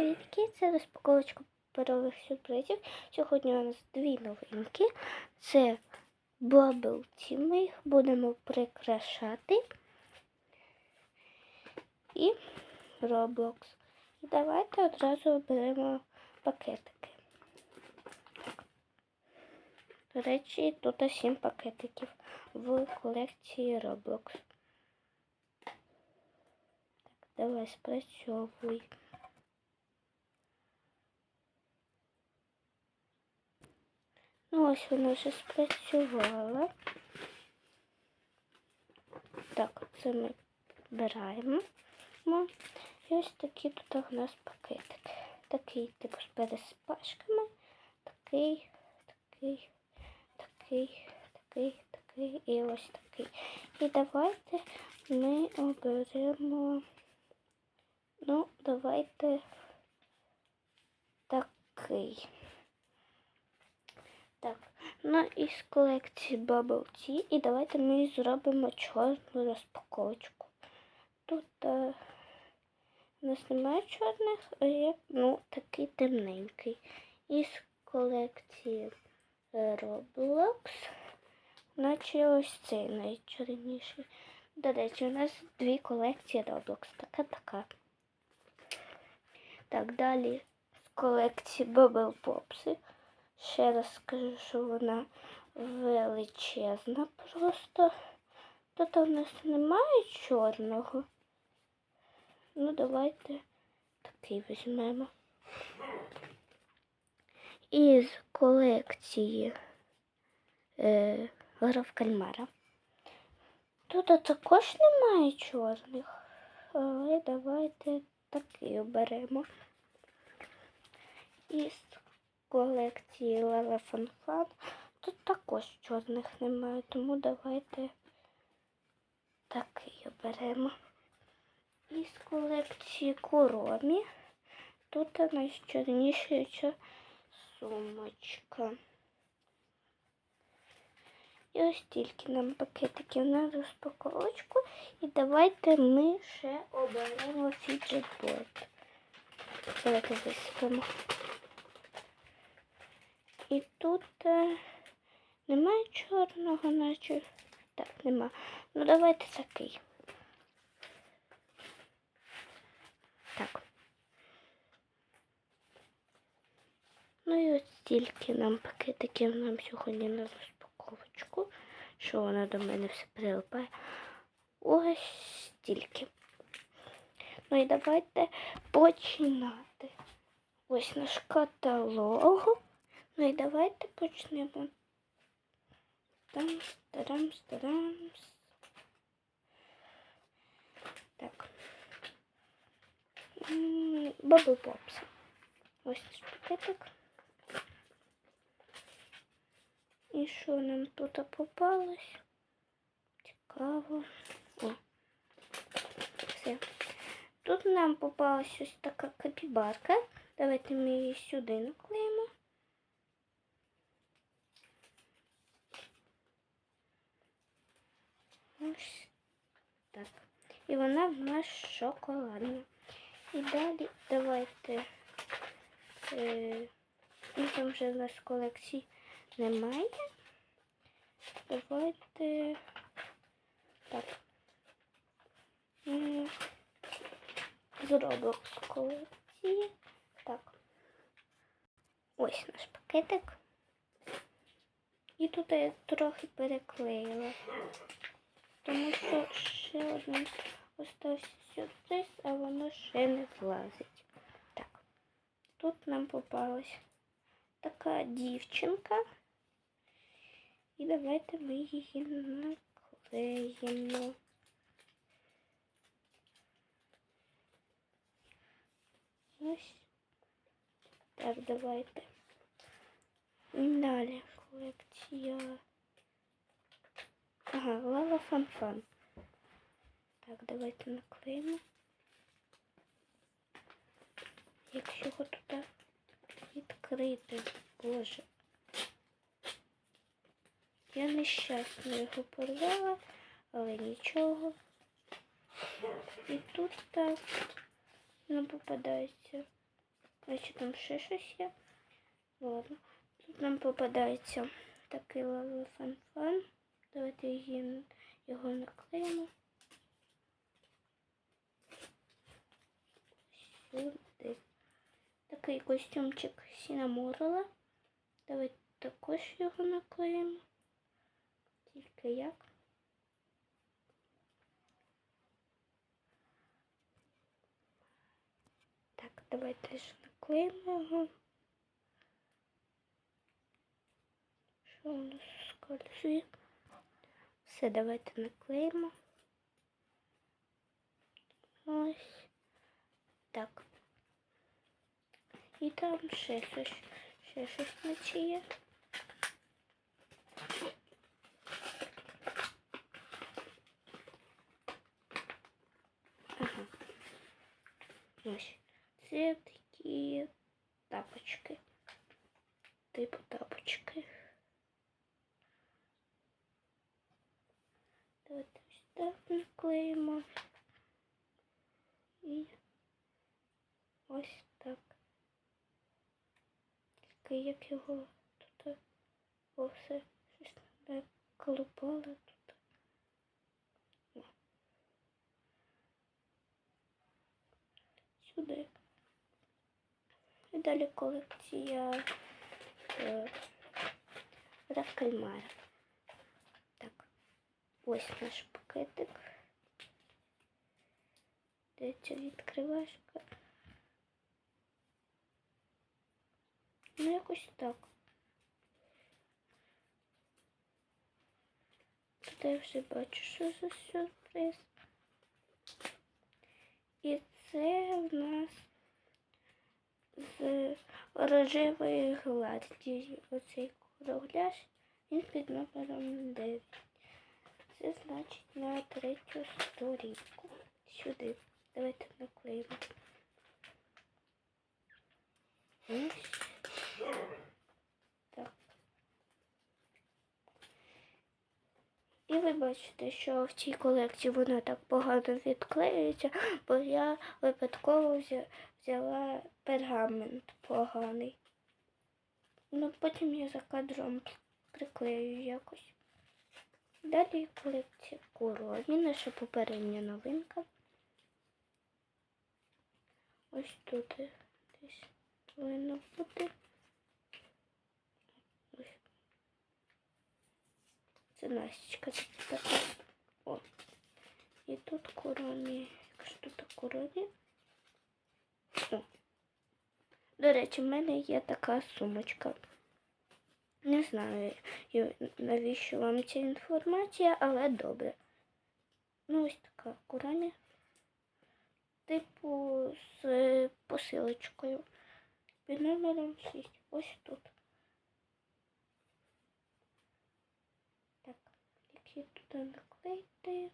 Привітки! Це розпаковочка паперових сюрпризів. Сьогодні у нас дві новинки. Це Bubble Tea. Ми їх будемо прикрашати. І Roblox. Давайте одразу оберемо пакетики. До речі, тут 7 пакетиків в колекції Roblox. Так, давай спрацьовуй. Ну, ось вона вже спрацювала. Так, це ми збираємо. Ну, І ось такі тут у нас пакетики. Такий типу з переспашками. Такий, такий, такий, такий, такий і ось такий. І давайте ми оберемо. Ну, давайте такий. Так, ну із колекції Bubble Tea. І давайте ми зробимо чорну розпаковочку. Тут е, у нас немає чорних, а є ну, такий темненький. Із колекції е, Roblox. Наче ось цей найчорніший. До речі, у нас дві колекції Roblox. Така така. Так, далі з колекції Bubble Pops. Ще раз скажу, що вона величезна просто. Тут у нас немає чорного. Ну, давайте такий візьмемо. Із колекції е, гра кальмара. Тут також немає чорних, але давайте такий оберемо. Із колекції Лела Фанфан. Тут також чорних немає, тому давайте такий оберемо. Із колекції Куромі. Тут найчорніша сумочка. І ось тільки нам пакетиків на розпаковочку. І давайте ми ще оберемо фіджетборд. Давайте висипемо. І тут е, немає чорного, наче. Так, нема. Ну давайте такий. Так. Ну і ось стільки нам пакетиків нам сьогодні на розпаковочку, що вона до мене все прилипає. Ось стільки. Ну і давайте починати. Ось наш каталог. Ну і давайте почнемо. Там, старам, старам. Так. Бабл Попс. Ось наш пакетик. І що нам тут попалось? Цікаво. О. Все. Тут нам попалась ось така капібарка. Давайте ми її сюди наклеїмо. Ось так. І в нас шоколадна. І далі давайте. Е, ну, там вже в нас колекції немає. Давайте так. М, З колекції. Так. Ось наш пакетик. І тут я трохи переклеїла. Тому що ще один остався сюрприз, а воно ще не влазить. Так, тут нам попалась така дівчинка. І давайте ми її наклеїмо. Ось. Так, давайте. Далі колекція. Ага, лава фанфан. Так, давайте наклеїмо. Якщо його туди відкрити, боже. Я нещасно його порвала, але нічого. І тут так нам попадається Значить, там ще щось є. Ладно. Тут нам попадається такий лавифан-фан. Давайте його наклеїмо. Сюди. Такий костюмчик Сінаморела. Давайте також його наклеїмо. Тільки як? Так, давайте ж наклеїмо його. Що у нас скользує? Все, давайте наклеїмо. Ось. Так. І там ще щось, ще щось наче є. Ага. Ось. Це такі тапочки. Типу тапочки. Давайте ось так наклеїмо. Ось так. Тільки як його тут о, все щось не колупало тут. Сюди. І далі колекція е, Ракальмара. Так, ось наш пакетик. Де ця відкривашка? Ну, якось так. Тут я вже бачу, що за сюрприз. І це в нас з рожевої гладді. Оцей кругляш, він під номером 9. Це значить на третю сторінку. Сюди. Давайте наклеїмо. Ось. Так. І ви бачите, що в цій колекції вона так погано відклеюється, бо я випадково взяла пергамент поганий. Ну, потім я за кадром приклею якось. Далі колекція Куромі, наша попередня новинка. Ось тут десь повинно бути. Це Настічка така. О. І тут куромі. Якщо тут куромі. О. До речі, в мене є така сумочка. Не знаю, навіщо вам ця інформація, але добре. Ну, ось така курамі. Типу з посилочкою. Під номером 6. Ось тут. Так, туди наклеїти.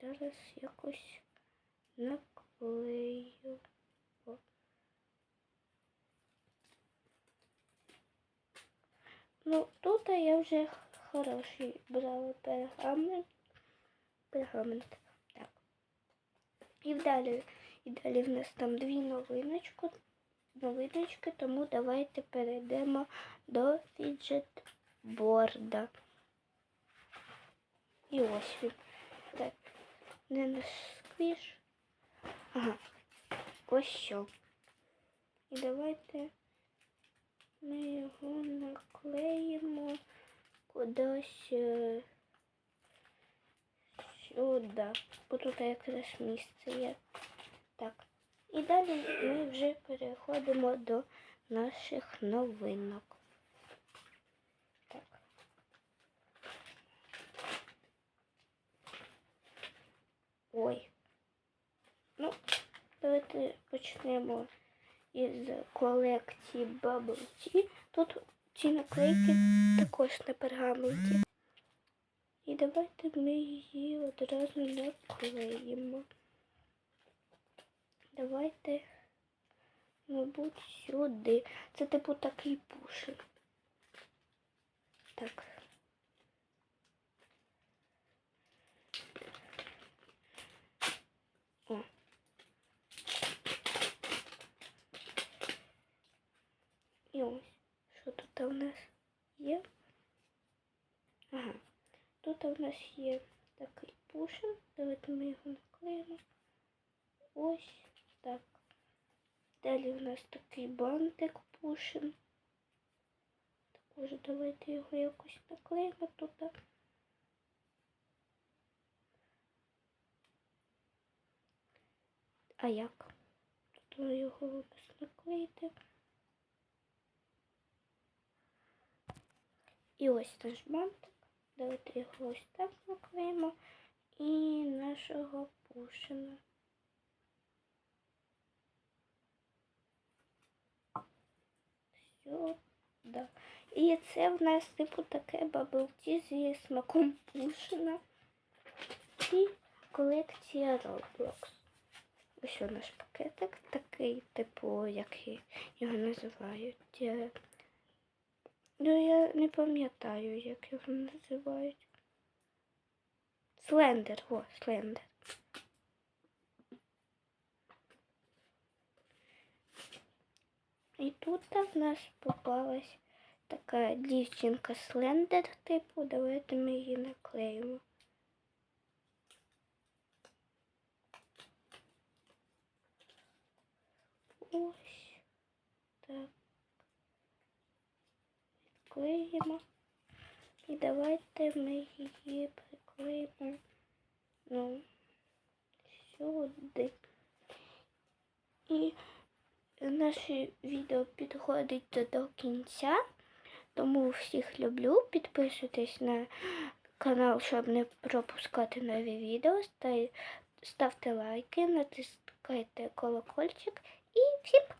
Зараз якось наклею. О. Ну, тут я вже хороший брала пергамент. Пергамент. Так. І далі, і далі в нас там дві новиночки, новиночки, тому давайте перейдемо до фіджет-борда. І ось він. Так, не наш сквіш. Ага. Ось що. І давайте ми його наклеїмо кудись е, сюди. Бо тут якраз місце є. Так. І далі ми вже переходимо до наших новинок. Так. Ой. Ну, давайте почнемо із колекції Bubble Tea. Тут ці наклейки також на пергаменті. І давайте ми її одразу наклеїмо. Давайте, мабуть, сюди. Це типу такий пушик. Так. О. в нас є. Ага. Тут у нас є такий пушин. Давайте ми його наклеїмо. Ось так. Далі у нас такий бантик пушин. Також давайте його якось наклеїмо тут. А як? Тут його у наклеїти. І ось наш бантик. Давайте його ось так наклеїмо. І нашого пушина. Сюди. І це в нас типу таке бабл-ті зі смаком пушина. І колекція Roblox. Ось наш пакетик такий, типу, як його називають. Ну, я не пам'ятаю, як його називають. Слендер, о, слендер. І тут в нас попалась така дівчинка слендер, типу, давайте ми її наклеїмо. Ось так. Відклеїмо. І давайте ми її приклеїмо ну, сюди. І наше відео підходить до кінця. Тому всіх люблю. Підписуйтесь на канал, щоб не пропускати нові відео. Ставте лайки, натискайте колокольчик і всім пока!